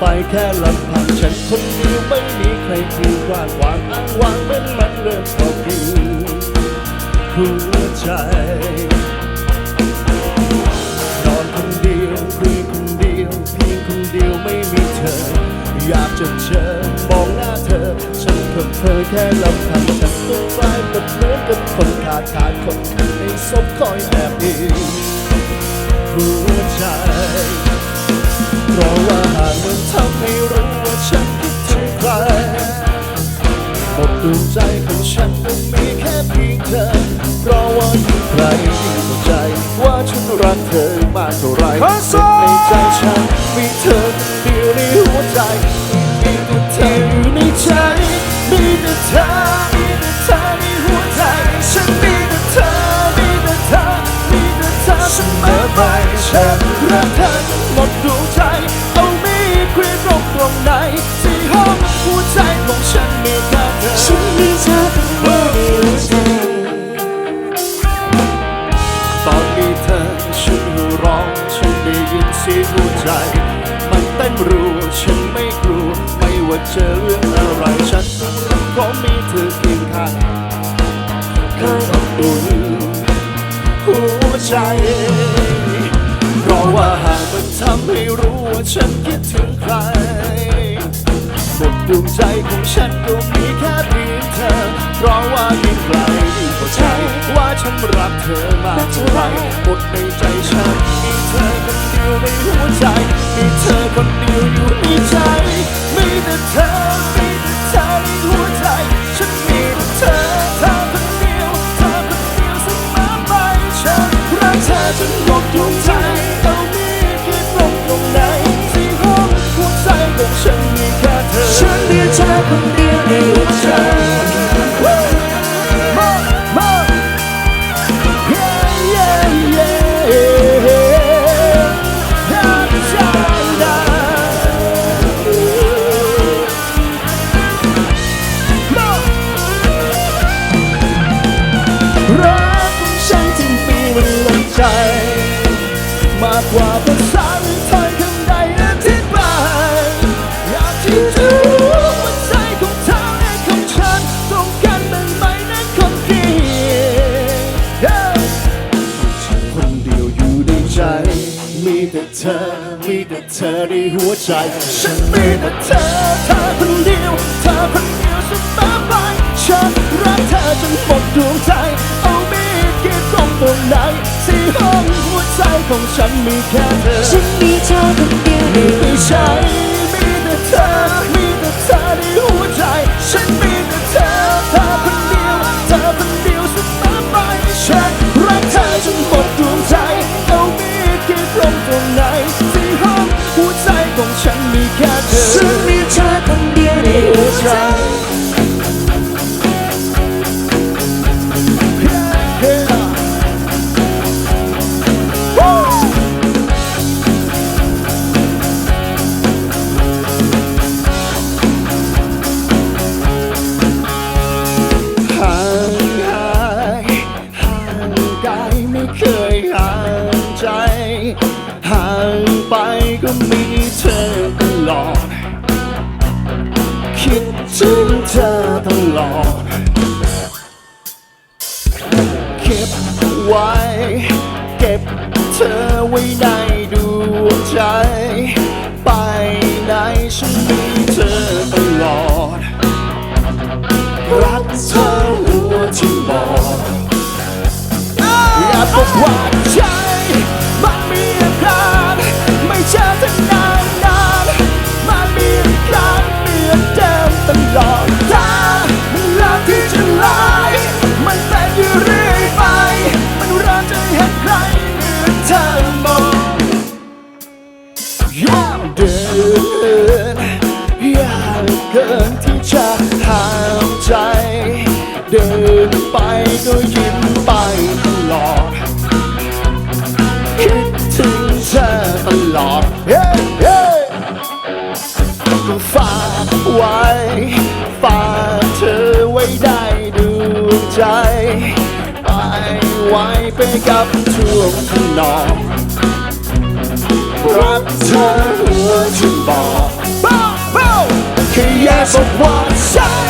ไปแค่ลำพังฉันคนเดียวไม่มีใครเคียงกว่างวางอ้างวางเหมือนมันเริ่มพอดีหัวใจ นอนคนเดียวคุยคนเดียวเพียงคนเดียวไม่มีเธอ อยากจะเจอมองหน้าเธอ ฉันกับเธอแค่ลำพังฉันต้องกลายเป็นเหมือนกับคนขาดขาดคนในศพคอยแอบอิงหัวใจ เพราะว่าหากมันทำให้รู้ว่าฉันคิดถึงใครหมดดวงใจของฉันมันมีแค่เพียงเธอ เพราะว่ายิ่งใครยิ่งเข้าใจ ว่าฉันรักเธอมากเท่าไรสุดในใจฉันมีเธอเดียวในหัวใจมีแต่เธออยู่ในใจมีแต่เธอมีแต่เธอในหัวใจฉันมีแต่เธอมีแต่เธอมีแต่เธอเสมอไปฉันรักเธอ ว่าเจอเรื่องอะไรฉันกเพราะมีเธอเคียงข้างคอยอบอุ่นหัวใจ เพราะว่าหากมันทำให้รู้ว่าฉันคิดถึงใครหมดดวงใจของฉันก็มีแค่เพียงเธอ เพราะว่ายิ่งไกลยิ่งเข้าใจว่าฉันรักเธอมากเท่าไรหมดในใจฉันมีเธอคนเดียวในหัวใจ มีเธอคนเดียวอยู่ในใจ คนเดียวในหัวใจมามา yeah yeah yeah da da da มารักของฉันจริงปีมันลงใจ มากกว่า ธอในหัวใจ ฉันมีแต่เธอเธอคนเดียวเธอคนเดียวเสมอไปฉันรักเธอจนหมดดวงใจ เอามีดกรีดตรงตรงไหนสี่ห้องหัวใจของฉันมีแค่เธอ ฉันมีเธอคนเดียวไมีหัวแต่ ใบไว้ เก็บเธอไว้ในดวงใจ ไปไหนฉันมีเธอตลอด รักเธอหัวที่บอดอยากบอกว่าใจมันมีอาการไม่เจอเธอนานนานมันมีอาการเหมือนเดิมตลอด ก็ยิ้มไปตลอด คิดถึงเธอตลอดเย้เย้ต้อฝากไว้ ฝากเธอไว้ได้ดวใจ ไปไว้ไปกับท่วงทนองรักเธอหัวฉันบอกบ้าบ้าแค่อยกว่า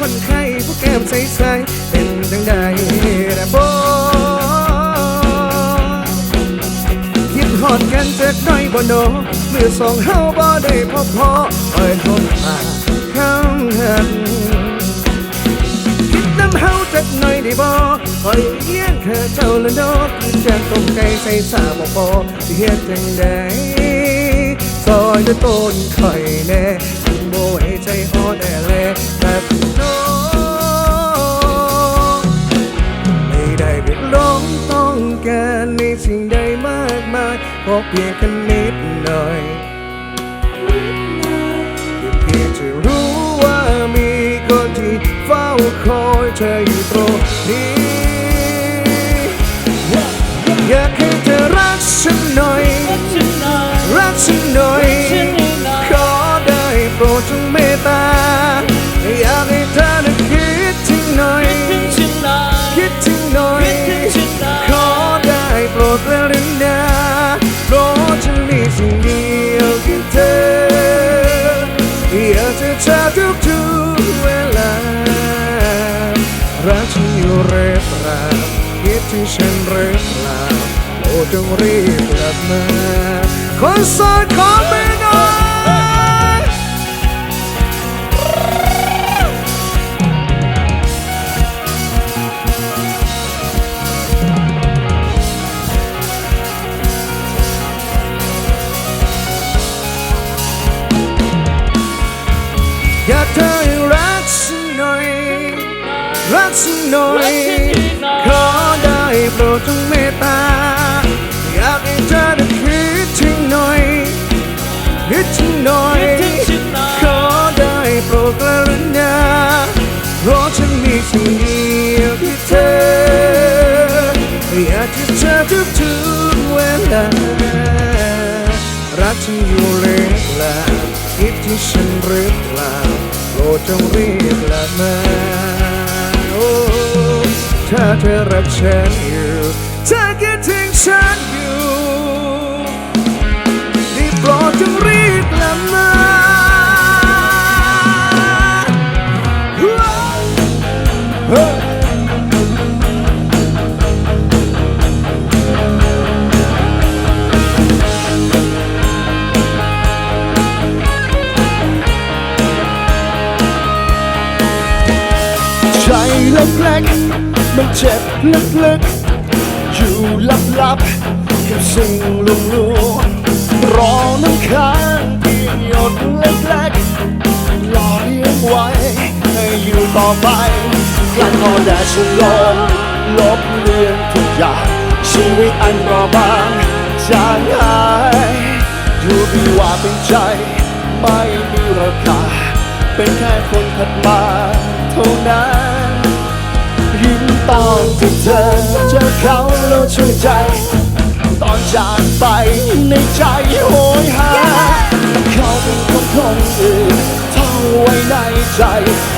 คนไข้ผู้แก้มใสๆเป็นจังใดระโบคิดหอดกันเจ็ดน้อยบ่โนเมื่อสองเฮาบ่ได้พอพอคอยทนมาข้างหันคิดน้ำเฮาจ็กหน่อยได้บ่คอยเลี้ยงเธอเจ้าละนกคือจะต้มไก่ใส่สาบ่พอเฮ็ดจังใดซอยจะต้นไข่แน่บ่ให้ใจอ่อนแอแล บน้องไม่ได้เรียกร้องต้องการในสิ่งใดมากมายขอเพียงแค่นิดหน่อยเพียงจะรู้ว่ามีคนที่เฝ้าคอยเธออยู่ตรงนี้ อยากให้เธอรักฉันหน่อย รักฉันหน่อย เร็วรามคิดที่ฉันเร็วรามโอ้จงรีบกลับมาคนสิร์ตของเมนอย ขอได้โปรดจงเมตตา อยากให้เธอได้คิดถึงหน่อยคิดถึงหน่อย ขอได้โปรดกรุณาเพราะฉันมีสิ่งเดียวที่เธอ อยากจะเจอทุกทุกๆเวลา รักฉันอยู่หรือเปล่าคิดที่ฉันหรือเปล่าโปรดจงรีบกลับมาโอ้ ถ้าเธอรักฉันอยู่ถ้าคิดถึงฉันอยู่ได้โปรดจงรีบกลับมาเฮ้ยใจเล็กๆ มันเจ็บลึกๆ อยู่ลับๆกับสิ่งลวงลวงๆรอน้ำค้างเพียงหยดเล็กๆหล่อเลี้ยงไว้ให้อยู่ต่อไปกลั้นพอแดดฉันลมลบเลือนทุกอย่างชีวิตอันรอบางจางหายดูดีว่าเป็นใจ ไม่มีราคาเป็นแค่คนถัดมาเท่านั้น ตอนที่เธอเจอเขาแล้วชื่นใจ ตอนจากไปในใจโหยหา เขาเป็นคนคนอื่นท่องไว้ในใจ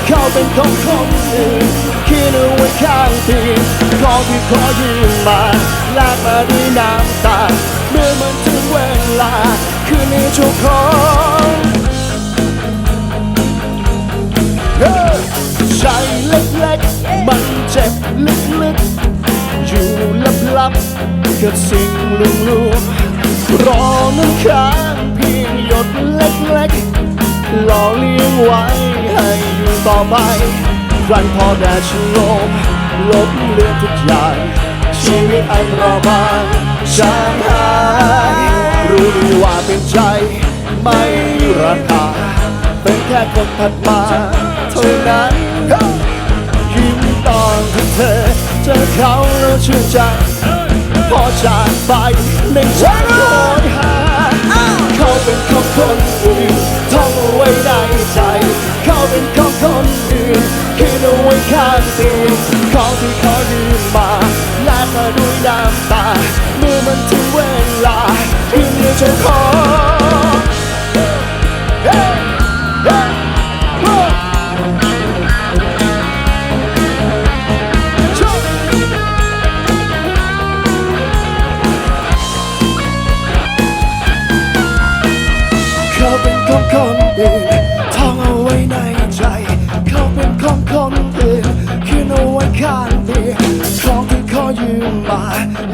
เขาเป็นคนคนอื่นคิดเอาไว้ข้างเตีขอที่ขอยืมมาแลกมาด้วยน้ำตา เมื่อมันถึงเวลา คือในเจ้าของ ใจเล็กๆ มันเจ็บลึกๆ อยู่ลับๆกับสิ่งลวงลวงๆรอน้ำค้างเพียงหยดเล็กๆ หล่อเลี้ยงไว้ให้อยู่ต่อไปครั้นพอแดดฉันลมลบเลือนทุกอย่างชีวิตอันรอบางจางหายรู้ดีว่าเป็นใจไม่ราคาเป็นแค่คนถัดมาเท่านั้น ยิ้มตอนที่เธอเจอเขาแล้วชื่นใจ พอจากไปในใจโหยหาเขาเป็นของคนอื่นท่องเอาไว้ในใจ เขาเป็นของคนอื่นคิดเอาไว้ข้างเตียงของที่เขายืมมาแลกมาด้วยน้ำตาเมื่อมันถึงเวลาคืนเดียวจ้าขอ ท่องเอาไว้ในใจ เขาเป็นของคนอื่นคิดเอาไว้ข้างเตียของที่ขอยืมมา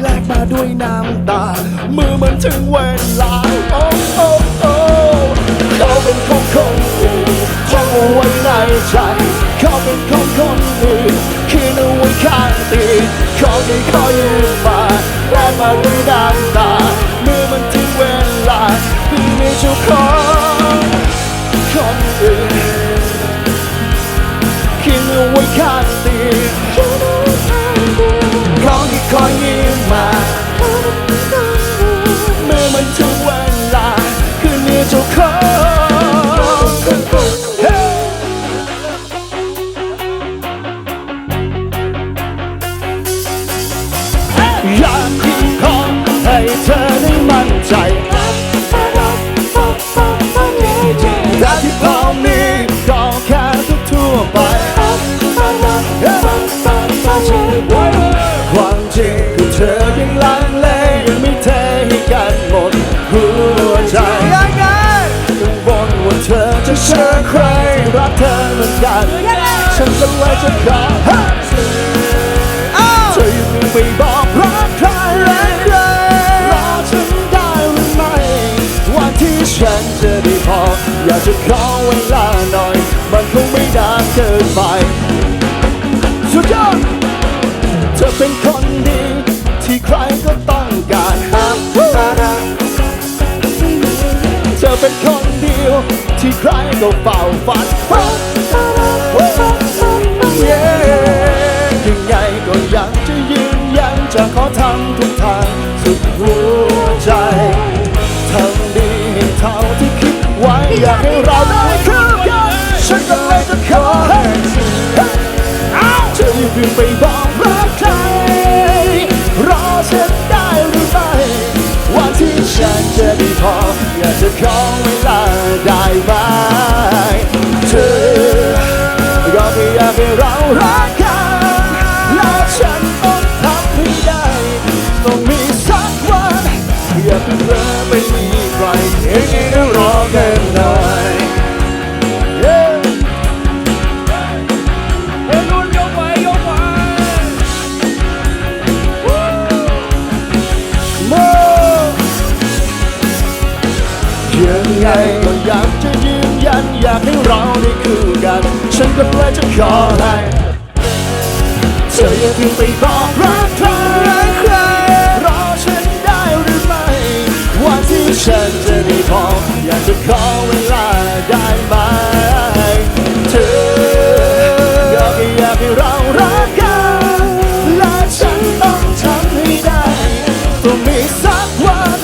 แลกมาด้วยน้ำตา มือมันถึงเวลาโอ้โอ้โอ้เขาเป็นของคนอื่นท่องเอาไว้ในใจ เขาเป็นของคนอื่นคิดเอาไว้ข้างเตียของที่ขอยืมมาแลกมาด้วยน้ำตา มือมันถึงเวลาที่มีเจ้าของ คนอื่ กัน ฉันก็เลยจะขอเธอยังไม่บอกรักใครรอฉันได้หรือไม่ วันที่ฉันจะได้พอ อยากจะขอเวลาหน่อย มันคงไม่นานเกินไป สุดยอดเธอเป็นคนดี ที่ใครก็ต้องการเธอเป็นคน ที่ใครก็เฝ้าฝันยังไงก็ยังจะยืนยันจะขอทำทุกทางสุดหัวใจทำดีให้เท่าที่คิดไว้อยากให้เราได้คือกันฉันก็เลยจะขอให้เธอเธอย่าเพิ่งไปบอกรักใครรอฉันได้หรือไม่วันที่ฉันจะได้พออยากจะขอเวลา ได้ไหมเธอก็ไม่อยากให้เรารัก นอยากให้เราได้คู่กัน ฉันก็เลยจะขอให้เธออย่าเพิ่งไปบอกรักใครรอฉันได้หรือไม่ วันที่ฉันจะได้พออยากจะขอเวลาได้ไหมเธอก็แค่อยากให้เรารักกัน และฉันต้องทำให้ได้ต้องมีสักวัน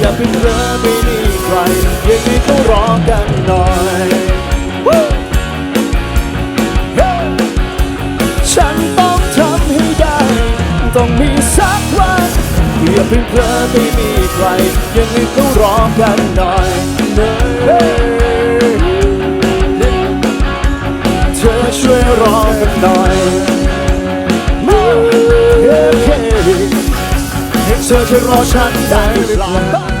อย่าเพิ่งเลิกไม่มี ใครยังไงต้องรอกันหน่อย Hey! ฉันต้องทำให้ได้ ต้องมีสักวันอย่าเพิ่งเพลอไม่มีใครยังไงต้องรอกันหน่อยเฮ้ยเธอช่วยรอกันหน่อยเฮ้ยเธอจะรอฉันได้หรือเปล่า